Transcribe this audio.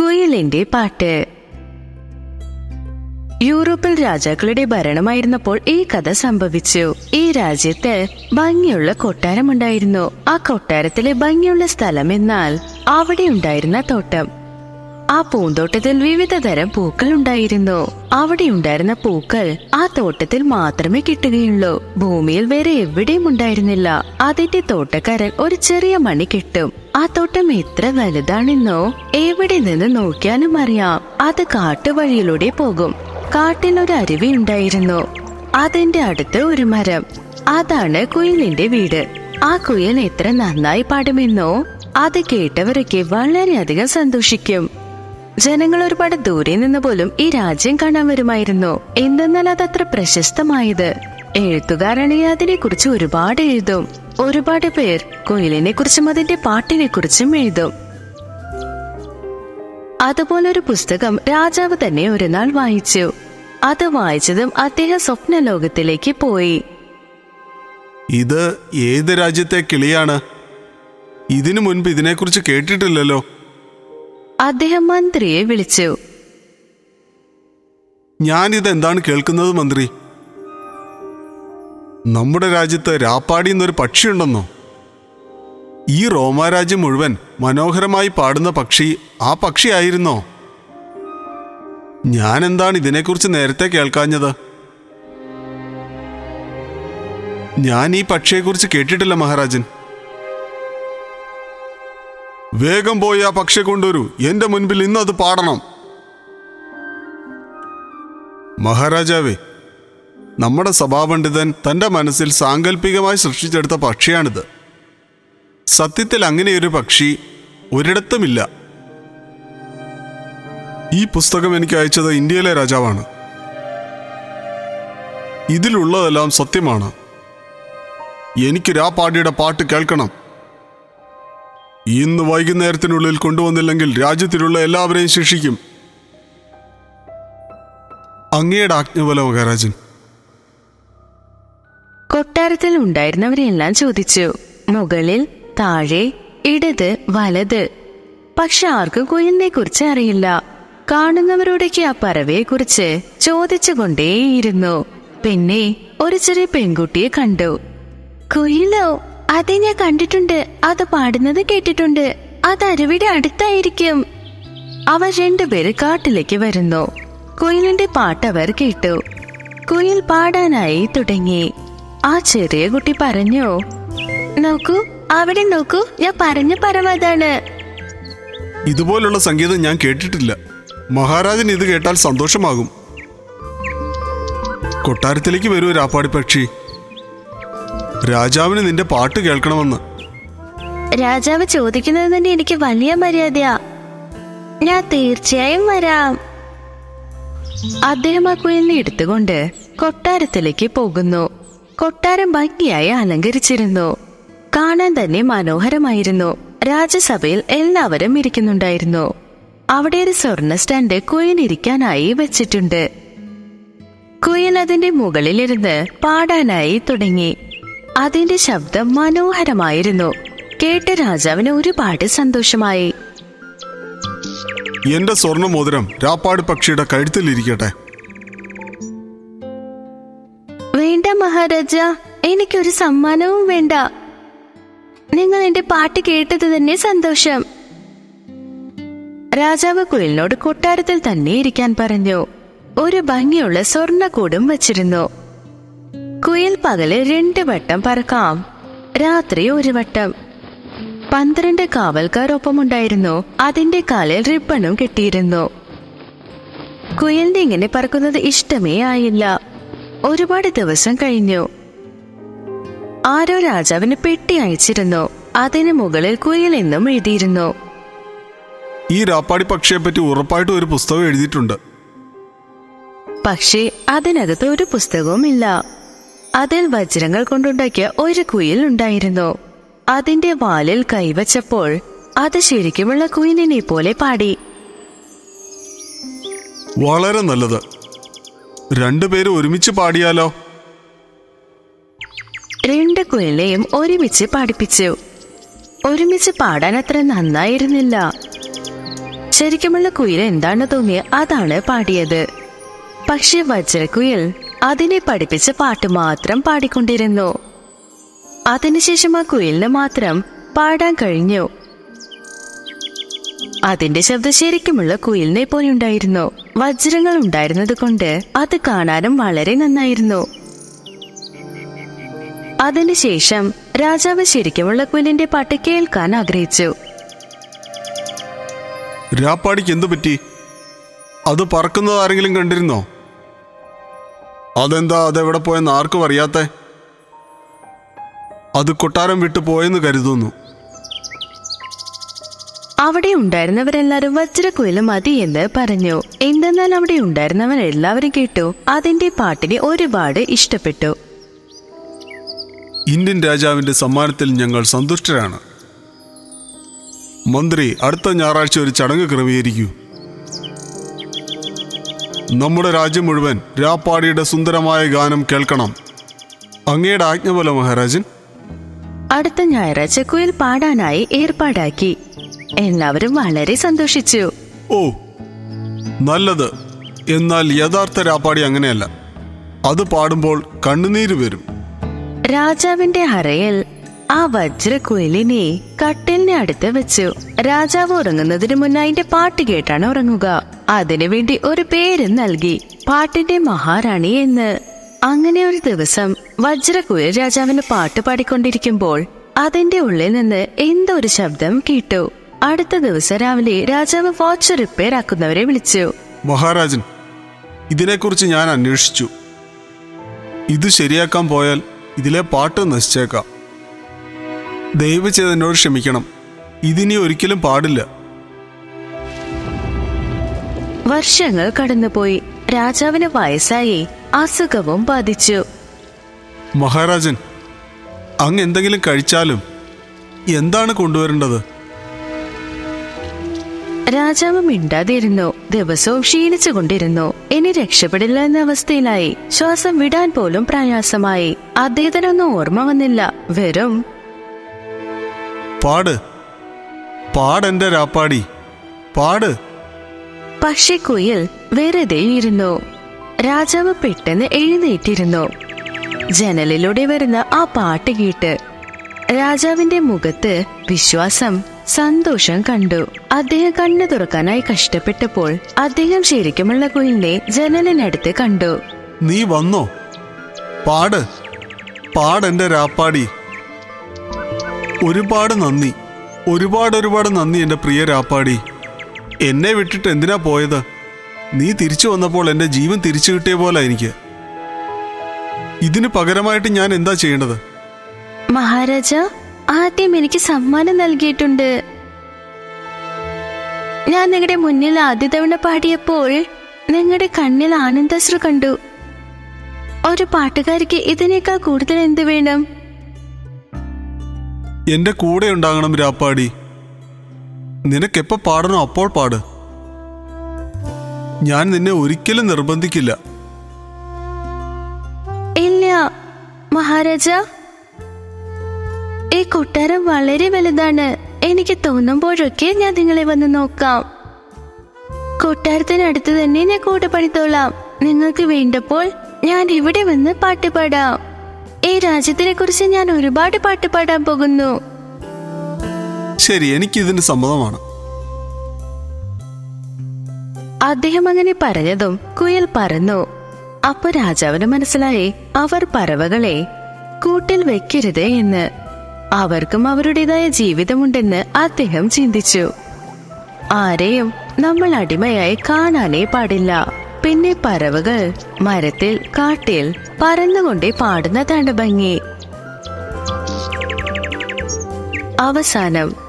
കുയിലിന്റെ പാട്ട്. യൂറോപ്പിൽ രാജാക്കളുടെ ഭരണമായിരുന്നപ്പോൾ ഈ കഥ സംഭവിച്ചു. ഈ രാജ്യത്ത് ഭംഗിയുള്ള കൊട്ടാരമുണ്ടായിരുന്നു. ആ കൊട്ടാരത്തിലെ ഭംഗിയുള്ള സ്ഥലം എന്നാൽ അവിടെ ഉണ്ടായിരുന്ന തോട്ടം. ആ പൂന്തോട്ടത്തിൽ വിവിധ തരം പൂക്കൾ ഉണ്ടായിരുന്നു. അവിടെ ഉണ്ടായിരുന്ന പൂക്കൾ ആ തോട്ടത്തിൽ മാത്രമേ കിട്ടുകയുള്ളൂ. ഭൂമിയിൽ വേറെ എവിടെയും ഉണ്ടായിരുന്നില്ല. അതിന്റെ തോട്ടക്കാരൻ ഒരു ചെറിയ മണി കിട്ടും. ആ തോട്ടം എത്ര വലുതാണെന്നോ എവിടെ നിന്ന് നോക്കിയാലും അറിയാം. അത് കാട്ടുവഴിയിലൂടെ പോകും. കാട്ടിനൊരു അരുവി ഉണ്ടായിരുന്നു. അതിന്റെ അടുത്ത് ഒരു മരം. അതാണ് കുയിലിന്റെ വീട്. ആ കുയിൽ എത്ര നന്നായി പാടുമെന്നോ അത് കേട്ടവരൊക്കെ വളരെയധികം സന്തോഷിക്കും. ജനങ്ങൾ ഒരുപാട് ദൂരെ നിന്ന് പോലും ഈ രാജ്യം കാണാൻ വരുമായിരുന്നു. എന്തെന്നാൽ അതത്ര പ്രശസ്തമായത്. എഴുത്തുകാരാണെങ്കിൽ അതിനെ കുറിച്ച് ഒരുപാട് എഴുതും. ഒരുപാട് പേർ കുയിലിനെ കുറിച്ചും അതിന്റെ പാട്ടിനെ കുറിച്ചും എഴുതും. അതുപോലൊരു പുസ്തകം രാജാവ് തന്നെ ഒരു നാൾ വായിച്ചു. അത് വായിച്ചതും അദ്ദേഹം സ്വപ്ന ലോകത്തിലേക്ക് പോയി. ഇത് ഏത് രാജ്യത്തെ കിളിയാണ്? ഇതിനു മുൻപ് ഇതിനെക്കുറിച്ച് കേട്ടിട്ടില്ലല്ലോ. അദ്ദേഹം മന്ത്രിയെ വിളിച്ചു. ഞാനിത് എന്താണ് കേൾക്കുന്നത് മന്ത്രി? നമ്മുടെ രാജ്യത്ത് രാപ്പാടി എന്നൊരു പക്ഷിയുണ്ടെന്നോ? ഈ റോമാരാജ്യം മുഴുവൻ മനോഹരമായി പാടുന്ന പക്ഷി ആ പക്ഷിയായിരുന്നോ? ഞാൻ എന്താണ് ഇതിനെക്കുറിച്ച് നേരത്തെ കേൾക്കാഞ്ഞത്? ഞാൻ ഈ പക്ഷിയെക്കുറിച്ച് കേട്ടിട്ടില്ല മഹാരാജൻ. വേഗം പോയി ആ പക്ഷിയെ കൊണ്ടുവരൂ. എന്റെ മുൻപിൽ ഇന്ന് അത് പാടണം. മഹാരാജാവേ നമ്മുടെ സഭാപണ്ഡിതൻ തന്റെ മനസ്സിൽ സാങ്കല്പികമായി സൃഷ്ടിച്ചെടുത്ത പക്ഷിയാണിത്. സത്യത്തിൽ അങ്ങനെയൊരു പക്ഷി ഒരിടത്തുമില്ല. ഈ പുസ്തകം എനിക്ക് അയച്ചത് ഇന്ത്യയിലെ രാജാവാണ്. ഇതിലുള്ളതെല്ലാം സത്യമാണ്. എനിക്ക് രാപ്പാടിയുടെ പാട്ട് കേൾക്കണം. ഇന്ന് വൈകുന്നേരത്തിനുള്ളിൽ കൊണ്ടുവന്നില്ലെങ്കിൽ രാജ്യത്തിലുള്ള എല്ലാവരെയും ശിക്ഷിക്കും. അങ്ങയുടെ ആജ്ഞ പോലെ മഹാരാജൻ. കൊട്ടാരത്തിൽ ഉണ്ടായിരുന്നവരെല്ലാം ചോദിച്ചു. മുകളിൽ താഴെ ഇടത് വലത്. പക്ഷെ ആർക്കും കുയിലിനെ കുറിച്ച് അറിയില്ല. കാണുന്നവരോടൊക്കെ ആ പറവയെ കുറിച്ച് ചോദിച്ചുകൊണ്ടേയിരുന്നു. പിന്നെ ഒരു ചെറിയ പെൺകുട്ടിയെ കണ്ടു. കുയിലോ അതെ ഞാൻ കണ്ടിട്ടുണ്ട്. അത് പാടുന്നത് കേട്ടിട്ടുണ്ട്. അത് അരുവിടെ അടുത്തായിരിക്കും. അവർ രണ്ടുപേര് കാട്ടിലേക്ക് വരുന്നു. കുയിലിന്റെ പാട്ട് അവർ കേട്ടു. കുയിൽ പാടാനായി തുടങ്ങി. ആ ചെറിയ കുട്ടി പറഞ്ഞോ? നോക്കൂ അവിടെ നോക്കൂ ഞാൻ പറഞ്ഞ പരമതാണ് ഇതുപോലുള്ള സംഗീതം ഞാൻ കേട്ടിട്ടില്ല. മഹാരാജൻ ഇത് കേട്ടാൽ സന്തോഷമാകും. കൊട്ടാരത്തിലേക്ക് വരൂ രാപ്പാടി പക്ഷി. രാജാവിന് നിന്റെ പാട്ട് കേൾക്കണമെന്ന്. രാജാവ് ചോദിക്കുന്നത് തന്നെ എനിക്ക് വലിയ മര്യാദയാ. ഞാൻ തീർച്ചയായും വരാം. അദ്ദേഹം ആ കുയിലിനെ എടുത്തുകൊണ്ട് കൊട്ടാരത്തിലേക്ക് പോകുന്നു. കൊട്ടാരം ഭംഗിയായി അലങ്കരിച്ചിരുന്നു. കാണാൻ തന്നെ മനോഹരമായിരുന്നു. രാജ്യസഭയിൽ എല്ലാവരും ഇരിക്കുന്നുണ്ടായിരുന്നു. അവിടെ ഒരു സ്വർണ സ്റ്റാൻഡ് കുയിൽ ഇരിക്കാനായി വെച്ചിട്ടുണ്ട്. കുയിൽ അതിന്റെ മുകളിലിരുന്ന് പാടാനായി തുടങ്ങി. അതിന്റെ ശബ്ദം മനോഹരമായിരുന്നു. കേട്ട രാജാവിന് ഒരുപാട് സന്തോഷമായി. എന്റെ സ്വർണ മോതിരം രാപ്പാട് പക്ഷിയുടെ കഴുത്തിലിരിക്കട്ടെ. മഹാരാജ എനിക്കൊരു സമ്മാനവും വേണ്ട. നിങ്ങൾ എന്റെ പാട്ട് കേട്ടത് തന്നെ സന്തോഷം. രാജാവ് കുയിലിനോട് കൊട്ടാരത്തിൽ തന്നെ ഇരിക്കാൻ പറഞ്ഞു. ഒരു ഭംഗിയുള്ള സ്വർണക്കൂടും വച്ചിരുന്നു. കുയിൽ പകൽ രണ്ട് വട്ടം പറക്കാം. രാത്രി ഒരു വട്ടം. പന്ത്രണ്ട് കാവൽക്കാർ ഒപ്പമുണ്ടായിരുന്നു അതിന്റെ കാലിൽ റിബണും കെട്ടിയിരുന്നു. കുയിലിന് ഇങ്ങനെ പറക്കുന്നത് ഇഷ്ടമേ ആയില്ല. ഒരുപാട് ദിവസം കഴിഞ്ഞു. ആരോ രാജാവിന് പെട്ടി അയച്ചിരുന്നു. അതിന് മുകളിൽ കുയിൽ എന്നും എഴുതിയിരുന്നു. ഈ രാപ്പാടി പക്ഷിയെ പറ്റി ഉറപ്പായിട്ട് ഒരു പുസ്തകം എഴുതിയിട്ടുണ്ട്. പക്ഷേ അതിനകത്ത് ഒരു പുസ്തകവും ഇല്ല അതിൽ വജ്രങ്ങൾ കൊണ്ടുണ്ടാക്കിയ ഒരു കുയിൽ ഉണ്ടായിരുന്നു. അതിന്റെ വാലിൽ കൈവച്ചപ്പോൾ അത് ശരിക്കുമുള്ള കുയിലിനെ പോലെ പാടി. വളരെ നല്ലത്. രണ്ടുപേരും ഒരുമിച്ച് പാടിയാലോ? രണ്ട് കുയിലിനെയും ഒരുമിച്ച് പാടിപ്പിച്ചു ഒരുമിച്ച് പാടാൻ അത്ര നന്നായിരുന്നില്ല. ശരിക്കുമുള്ള കുയിൽ എന്താണ് തോന്നിയ അതാണ് പാടിയത്. പക്ഷെ വജ്രക്കുയിൽ അതിനെ പഠിപ്പിച്ച പാട്ട് മാത്രം പാടിക്കൊണ്ടിരുന്നു. അതിനുശേഷം ആ കുയിലിന് മാത്രം പാടാൻ കഴിഞ്ഞു. അതിന്റെ ശബ്ദം ശരിക്കുമുള്ള കുയിലിനെ പോലെ ഉണ്ടായിരുന്നു. വജ്രങ്ങൾ ഉണ്ടായിരുന്നത് കൊണ്ട് അത് കാണാനും വളരെ നന്നായിരുന്നു. അതിനുശേഷം രാജാവ് ശരിക്കുമുള്ള കുലിന്റെ പാട്ട് കേൾക്കാൻ ആഗ്രഹിച്ചു. രാപ്പാടിക്ക് എന്തു പറ്റി? അത് പറക്കുന്നത് ആരെങ്കിലും കണ്ടിരുന്നോ? അതെന്താ അതെവിടെ പോയെന്ന് ആർക്കും അറിയാത്തെ? അത് കൊട്ടാരം വിട്ടു പോയെന്ന് കരുതുന്നു. അവിടെ ഉണ്ടായിരുന്നവരെല്ലാരും വജ്രക്കുയിൽ മതി എന്ന് പറഞ്ഞു. എന്തെന്നാൽ അവിടെ ഉണ്ടായിരുന്നവർ എല്ലാവരും കേട്ടു. അതിന്റെ പാട്ടിനെ ഒരുപാട് ഇഷ്ടപ്പെട്ടു. ഇന്ത്യൻ രാജാവിന്റെ സമ്മാനത്തിൽ ഞങ്ങൾ സന്തുഷ്ടരാണ്. മന്ത്രി അടുത്ത ഞായറാഴ്ച ഒരു ചടങ്ങ് ക്രമീകരിക്കൂ. നമ്മുടെ രാജ്യം മുഴുവൻ രാപ്പാടിയുടെ സുന്ദരമായ ഗാനം കേൾക്കണം. അങ്ങയുടെ ആജ്ഞ പോലെ മഹാരാജൻ. അടുത്ത ഞായറാഴ്ച കുയിൽ പാടാനായി ഏർപ്പാടാക്കി. എല്ലാവരും വളരെ സന്തോഷിച്ചു. ഓ നല്ലത്. എന്നാൽ യഥാർത്ഥ രാപ്പാടി അങ്ങനെയല്ല. അത് പാടുമ്പോൾ കണ്ണുനീര് വരും. രാജാവിന്റെ അറയിൽ ആ വജ്രക്കുയിലിനെ കട്ടിലിന് അടുത്ത് വെച്ചു. രാജാവ് ഉറങ്ങുന്നതിന് മുന്നേ അതിന്റെ പാട്ട് കേട്ടാണ് ഉറങ്ങുക. അതിനുവേണ്ടി ഒരു പേര് നൽകി പാട്ടിന്റെ മഹാറാണി എന്ന്. അങ്ങനെ ഒരു ദിവസം വജ്രക്കുയിൽ രാജാവിന് പാട്ട് പാടിക്കൊണ്ടിരിക്കുമ്പോൾ അതിന്റെ ഉള്ളിൽ നിന്ന് എന്തോ ഒരു ശബ്ദം കേട്ടു. അടുത്ത ദിവസം രാവിലെ രാജാവ് വാച്ച് റിപ്പയർ ആക്കുന്നവരെ വിളിച്ചു. മഹാരാജൻ ഇതിനെക്കുറിച്ച് ഞാൻ അന്വേഷിച്ചു. ഇത് ശരിയാക്കാൻ പോയാൽ ഇതിലെ പാട്ട് നശിച്ചേക്കാം. ദയവ് ചെയ്ത് എന്നോട് ക്ഷമിക്കണം. ഇതിനി ഒരിക്കലും പാടില്ല. വർഷങ്ങൾ കടന്നുപോയി. രാജാവിന് വയസ്സായി. അസുഖവും ബാധിച്ചു. മഹാരാജൻ അങ്ങ് എന്തെങ്കിലും കഴിച്ചാലും എന്താണ് കൊണ്ടുവരേണ്ടത്? രാജാവ് മിണ്ടാതിരുന്നു. ദിവസവും ക്ഷീണിച്ചു കൊണ്ടിരുന്നു ഇനി രക്ഷപ്പെടില്ല എന്ന അവസ്ഥയിലായി. ശ്വാസം വിടാൻ പോലും പ്രയാസമായി. അദ്ദേഹത്തിനൊന്നും ഓർമ്മ വന്നില്ല. വെറും പാട്. പാടെന്റെ രാപ്പാടി. പാട്. പക്ഷെ കുയിൽ വെറുതെ ഇരുന്നു. രാജാവ് പെട്ടെന്ന് എഴുന്നേറ്റിരുന്നു. ജനലിലൂടെ വരുന്ന ആ പാട്ട് കേട്ട് രാജാവിന്റെ മുഖത്ത് വിശ്വാസം സന്തോഷം കണ്ടു. അദ്ദേഹം കണ്ണു തുറക്കാനായി കഷ്ടപ്പെട്ടപ്പോൾ അദ്ദേഹം ശരിക്കുമുള്ള കുയിലിനെ ജനലിനടുത്ത് കണ്ടു. നീ വന്നോ? പാട്. പാടെന്റെ രാപ്പാടി. ഒരുപാട് നന്ദി. ഒരുപാട് ഒരുപാട് നന്ദി എന്റെ പ്രിയ രാപ്പാടി. എന്നെ വിട്ടിട്ട് എന്തിനാ പോയത്? നീ തിരിച്ചു വന്നപ്പോൾ എന്റെ ജീവൻ തിരിച്ചു കിട്ടിയ പോലെ എനിക്ക്. ഇതിന് പകരമായിട്ട് ഞാൻ എന്താ ചെയ്യേണ്ടത്? മഹാരാജ ആദ്യം എനിക്ക് സമ്മാനം നൽകിയിട്ടുണ്ട്. ഞാൻ നിങ്ങളുടെ മുന്നിൽ ആദ്യ തവണ പാടിയപ്പോൾ നിങ്ങളുടെ കണ്ണിൽ ആനന്ദശ്രു കണ്ടു. ഒരു പാട്ടുകാരിക്ക് ഇതിനേക്കാൾ കൂടുതൽ എന്ത് വേണം? എന്റെ കൂടെ ഉണ്ടാകണം രാപ്പാടി. നിനക്കെപ്പോ പാടണോ അപ്പോൾ പാട്. ഞാൻ നിന്നെ ഒരിക്കലും നിർബന്ധിക്കില്ല. ഇല്ല മഹാരാജ. ഈ കൊട്ടാരം വളരെ വലുതാണ്. എനിക്ക് തോന്നുമ്പോഴൊക്കെ ഞാൻ നിങ്ങളെ വന്ന് നോക്കാം. കൊട്ടാരത്തിനടുത്ത് തന്നെ ഞാൻ കൂടെ പണിത്തോളാം നിങ്ങൾക്ക് വേണ്ടപ്പോൾ ഞാൻ ഇവിടെ വന്ന് പാട്ട് പാടാം. ഈ രാജ്യത്തിനെ കുറിച്ച് ഞാൻ ഒരുപാട് പാട്ട് പാടാൻ പോകുന്നു. ശരി എനിക്ക് ഇതിന് സമ്മതമാണ്. അദ്ദേഹം അങ്ങനെ പറഞ്ഞതും കുയിൽ പറന്നു അപ്പൊ രാജാവിന് മനസ്സിലായി അവർ പറവകളെ കൂട്ടിൽ വെക്കരുത് എന്ന്. അവർക്കും അവരുടേതായ ജീവിതമുണ്ടെന്ന് അദ്ദേഹം ചിന്തിച്ചു. ആരെയും നമ്മൾ അടിമയായി കാണാനേ പാടില്ല. പിന്നെ പറവകൾ മരത്തിൽ കാട്ടിൽ പറന്നുകൊണ്ടേ പാടുന്നതാണ് ഭംഗി. അവസാനം